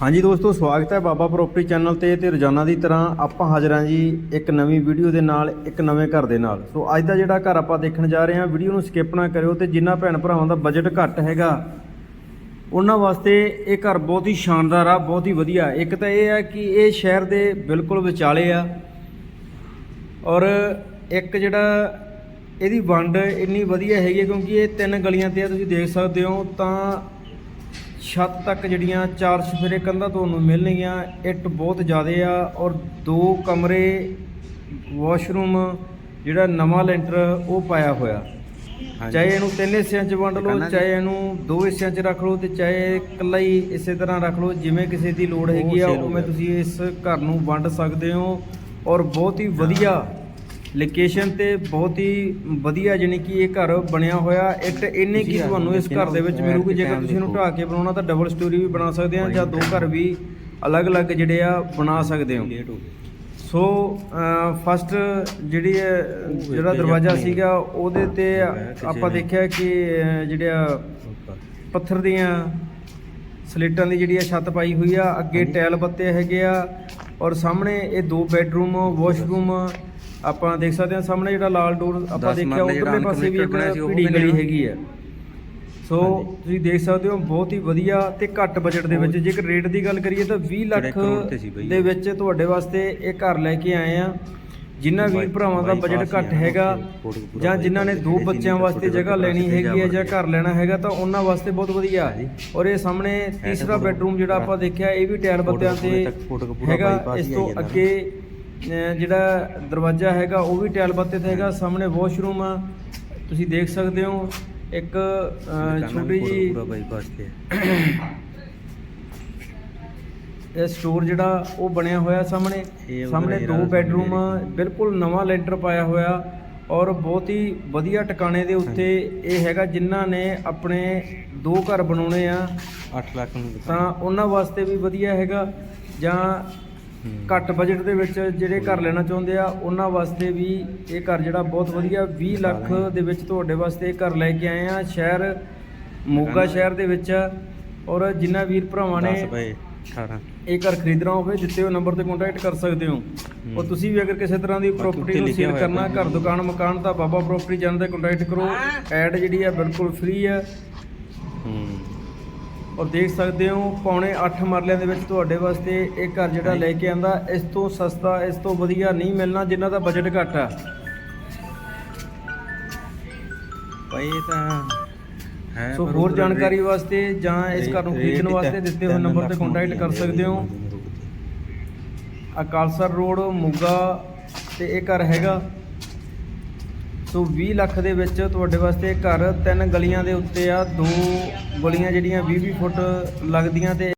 ਹਾਂਜੀ ਦੋਸਤੋ, ਸਵਾਗਤ ਹੈ ਬਾਬਾ ਪ੍ਰੋਪਰਟੀ ਚੈਨਲ ਤੇ ਤੇ ਰੋਜ਼ਾਨਾ ਦੀ ਤਰ੍ਹਾਂ ਆਪਾਂ ਹਾਜ਼ਰ ਹਾਂ ਜੀ ਇੱਕ ਨਵੀਂ ਵੀਡੀਓ ਦੇ ਨਾਲ, ਇੱਕ ਨਵੇਂ ਘਰ ਦੇ ਨਾਲ। ਸੋ ਅੱਜ ਦਾ ਜਿਹੜਾ ਘਰ ਆਪਾਂ ਦੇਖਣ ਜਾ ਰਹੇ ਹਾਂ, ਵੀਡੀਓ ਨੂੰ ਸਕਿਪ ਨਾ ਕਰਿਓ ਤੇ ਜਿਨ੍ਹਾਂ ਭੈਣ ਭਰਾਵਾਂ ਦਾ ਬਜਟ ਘੱਟ ਹੈਗਾ, ਉਹਨਾਂ ਵਾਸਤੇ ਇਹ ਘਰ ਬਹੁਤ ਹੀ ਸ਼ਾਨਦਾਰ ਆ, ਬਹੁਤ ਹੀ ਵਧੀਆ। ਇੱਕ ਤਾਂ ਇਹ ਆ ਕਿ ਇਹ ਸ਼ਹਿਰ ਦੇ ਬਿਲਕੁਲ ਵਿਚਾਲੇ ਆ ਔਰ ਇੱਕ ਜਿਹੜਾ ਇਹਦੀ ਵੰਡ ਇੰਨੀ ਵਧੀਆ ਹੈਗੀ ਹੈ ਕਿਉਂਕਿ ਇਹ ਤਿੰਨ ਗਲੀਆਂ ਤੇ ਆ, ਤੁਸੀਂ ਦੇਖ ਸਕਦੇ ਹੋ ਤਾਂ ਛੱਤ ਤੱਕ ਜਿਹੜੀਆਂ ਚਾਰ ਸਫੇਰੇ ਕੰਧਾਂ ਤੁਹਾਨੂੰ ਮਿਲਣਗੀਆਂ ਇੱਟ ਬਹੁਤ ਜ਼ਿਆਦੇ ਆ ਔਰ ਦੋ ਕਮਰੇ ਵਾਸ਼ਰੂਮ ਜਿਹੜਾ ਨਵਾਂ ਲੈਂਟਰ ਉਹ ਪਾਇਆ ਹੋਇਆ। ਚਾਹੇ ਇਹਨੂੰ ਤਿੰਨ ਹਿੱਸਿਆਂ 'ਚ ਵੰਡ ਲਓ ਚਾਹੇ ਇਹਨੂੰ ਦੋ ਹਿੱਸਿਆਂ 'ਚ ਰੱਖ ਲਓ ਤੇ ਚਾਹੇ ਇਕੱਲਾ ਹੀ ਇਸੇ ਤਰ੍ਹਾਂ ਰੱਖ ਲਓ ਜਿਵੇਂ ਕਿਸੇ ਦੀ ਲੋੜ ਹੈਗੀ ਆ ਉਵੇਂ ਤੁਸੀਂ ਇਸ ਘਰ ਨੂੰ ਵੰਡ ਸਕਦੇ ਹੋ ਔਰ ਬਹੁਤ ਹੀ ਵਧੀਆ ਲੋਕੇਸ਼ਨ ਤੇ ਬਹੁਤ ਹੀ ਵਧੀਆ ਜਾਣੀ ਕਿ ਇਹ ਘਰ ਬਣਿਆ ਹੋਇਆ। ਇੱਕ ਇੰਨੇ ਕੀ ਤੁਹਾਨੂੰ ਇਸ ਘਰ ਦੇ ਵਿੱਚ ਮਿਲੂਗੀ ਜੇਕਰ ਤੁਸੀਂ ਇਹਨੂੰ ਢਾਹ ਕੇ ਬਣਾਉਣਾ ਤਾਂ ਡਬਲ ਸਟੋਰੀ ਵੀ ਬਣਾ ਸਕਦੇ ਆ ਜਾਂ ਦੋ ਘਰ ਵੀ ਅਲੱਗ-ਅਲੱਗ ਜਿਹੜੇ ਆ ਬਣਾ ਸਕਦੇ ਹੋ। ਸੋ ਫਸਟ ਜਿਹੜੀ ਜਿਹੜਾ ਦਰਵਾਜ਼ਾ ਸੀਗਾ ਉਹਦੇ ਤੇ ਆਪਾਂ ਦੇਖਿਆ ਕਿ ਅਹ, ਜਿਹੜਾ ਪੱਥਰ ਦੀਆਂ ਸਲੇਟਾਂ ਦੀ ਜਿਹੜੀ ਆ ਛੱਤ ਪਾਈ ਹੋਈ ਆ ਅੱਗੇ ਟਾਇਲ ਬੱਤੇ ਹੈਗੇ ਆ ਔਰ ਸਾਹਮਣੇ ਇਹ ਦੋ ਬੈੱਡਰੂਮ ਵਾਸ਼ਰੂਮ ਆਪਾਂ ਦੇਖ ਸਕਦੇ ਹਾਂ ਸਾਹਮਣੇ ਜਿਹੜਾ ਲਾਲ ਡੋਰ ਆਪਾਂ ਦੇਖਿਆ ਉਧਰਲੇ ਪਾਸੇ ਵੀ ਇੱਕ ਵੀ ਗਲੀ। ਹੈਗੀ ਆ ਸੋ ਤੁਸੀਂ ਦੇਖ ਸਕਦੇ ਹੋ ਬਹੁਤ ਹੀ ਵਧੀਆ ਤੇ ਘੱਟ ਬਜਟ ਦੇ ਵਿੱਚ ਜੇਕਰ ਰੇਟ ਦੀ ਗੱਲ ਕਰੀਏ ਤਾਂ 20 ਲੱਖ। ਦੇ ਵਿੱਚ ਤੁਹਾਡੇ ਵਾਸਤੇ ਇਹ ਘਰ ਲੈ ਕੇ ਆਏ ਆ ਜਿਨ੍ਹਾਂ ਵੀ ਭਰਾਵਾਂ ਦਾ ਬਜਟ ਘੱਟ ਹੈਗਾ ਜਾਂ ਜਿਨ੍ਹਾਂ ਨੇ ਦੋ ਬੱਚਿਆਂ ਵਾਸਤੇ ਜਗ੍ਹਾ ਲੈਣੀ ਹੈਗੀ ਹੈ ਜਾਂ ਘਰ ਲੈਣਾ ਹੈਗਾ ਤਾਂ ਉਹਨਾਂ ਵਾਸਤੇ ਬਹੁਤ ਵਧੀਆ ਹੈ ਔਰ ਇਹ ਸਾਹਮਣੇ ਤੀਸਰਾ ਬੈੱਡਰੂਮ ਜਿਹੜਾ ਆਪਾਂ ਦੇਖਿਆ ਇਹ ਵੀ ਟਾਇਲ ਬੱਤਿਆਂ ਤੇ ਹੈਗਾ ਇਸ ਤੋਂ ਅੱਗੇ ਜਿਹੜਾ ਦਰਵਾਜ਼ਾ ਹੈਗਾ ਉਹ ਵੀ ਟਾਇਲ ਬੱਤੇ ਤੇ ਹੈਗਾ ਸਾਹਮਣੇ ਵਾਸ਼ਰੂਮ ਆ। ਤੁਸੀਂ ਦੇਖ ਸਕਦੇ ਹੋ ਇੱਕ ਛੋਟੀ ਜੀ ਸਟੋਰ ਜਿਹੜਾ ਉਹ ਬਣਿਆ ਹੋਇਆ ਸਾਹਮਣੇ ਸਾਹਮਣੇ ਦੋ ਬੈੱਡਰੂਮ ਬਿਲਕੁਲ ਨਵਾਂ ਲੈਂਟਰ ਪਾਇਆ ਹੋਇਆ ਔਰ ਬਹੁਤ ਹੀ ਵਧੀਆ ਟਿਕਾਣੇ ਦੇ ਉੱਤੇ ਇਹ ਹੈਗਾ ਜਿਨ੍ਹਾਂ ਨੇ ਆਪਣੇ ਦੋ ਘਰ ਬਣਾਉਣੇ ਆ। 8 ਲੱਖ ਨੂੰ ਤਾਂ ਉਹਨਾਂ ਵਾਸਤੇ ਵੀ ਵਧੀਆ ਹੈਗਾ ਜਾਂ ਘੱਟ ਬਜਟ ਦੇ ਵਿੱਚ ਜਿਹੜੇ ਘਰ ਲੈਣਾ ਚਾਹੁੰਦੇ ਆ ਉਹਨਾਂ ਵਾਸਤੇ ਵੀ ਇਹ ਘਰ ਜਿਹੜਾ ਬਹੁਤ ਵਧੀਆ 20 ਲੱਖ ਦੇ ਵਿੱਚ ਤੁਹਾਡੇ ਵਾਸਤੇ ਇਹ ਘਰ ਲੈ ਕੇ ਆਏ ਆ ਸ਼ਹਿਰ ਮੋਗਾ ਸ਼ਹਿਰ ਦੇ ਵਿੱਚ। ਔਰ ਜਿੰਨਾ ਵੀਰ ਭਰਾਵਾਂ ਨੇ 10 ਬਾਈ 18 ਇਹ ਘਰ ਖਰੀਦਣਾ ਹੋਵੇ ਦਿੱਤੇ ਹੋਏ ਨੰਬਰ ਤੇ ਕੰਟੈਕਟ ਕਰ ਸਕਦੇ ਹੋ। ਔਰ ਤੁਸੀਂ ਵੀ ਅਗਰ ਕਿਸੇ ਤਰ੍ਹਾਂ ਦੀ ਪ੍ਰਾਪਰਟੀ ਨੂੰ ਸੇਲ ਕਰਨਾ ਘਰ ਦੁਕਾਨ ਮਕਾਨ ਤਾਂ ਬਾਬਾ ਪ੍ਰਾਪਰਟੀ ਚੈਨਲ ਤੇ ਕੰਟੈਕਟ ਕਰੋ। ਐਡ ਜਿਹੜੀ ਆ ਬਿਲਕੁਲ ਫ੍ਰੀ ਹੂੰ। ਔਰ ਦੇਖ ਸਕਦੇ ਹੋ ਪੌਣੇ 8 ਮਰਲਿਆਂ ਦੇ ਵਿੱਚ ਤੁਹਾਡੇ ਵਾਸਤੇ ਇਹ ਘਰ ਜਿਹੜਾ ਲੈ ਕੇ ਆਂਦਾ ਇਸ ਤੋਂ ਸਸਤਾ ਇਸ ਤੋਂ ਵਧੀਆ ਨਹੀਂ ਮਿਲਣਾ ਜਿਨ੍ਹਾਂ ਦਾ ਬਜਟ ਘੱਟ ਆ। ਭਾਈ ਤਾਂ ਹੈ ਸੋ ਹੋਰ ਜਾਣਕਾਰੀ ਵਾਸਤੇ ਜਾਂ ਇਸ ਘਰ ਨੂੰ ਖਰੀਦਣ ਵਾਸਤੇ ਦਿੱਤੇ ਹੋਏ ਨੰਬਰ ਤੇ ਕੰਟੈਕਟ ਕਰ ਸਕਦੇ ਹੋ। ਅਕਾਲਸਰ ਰੋਡ ਮੁੱਗਾ ਤੇ ਇਹ ਘਰ ਹੈਗਾ। ਸੋ 20 ਲੱਖ ਦੇ ਵਿੱਚ ਤੁਹਾਡੇ ਵਾਸਤੇ ਘਰ ਤਿੰਨ ਗਲੀਆਂ ਦੇ ਉੱਤੇ ਆ ਦੋ ਗਲੀਆਂ ਜਿਹੜੀਆਂ 20 20 ਫੁੱਟ ਲੱਗਦੀਆਂ ਤੇ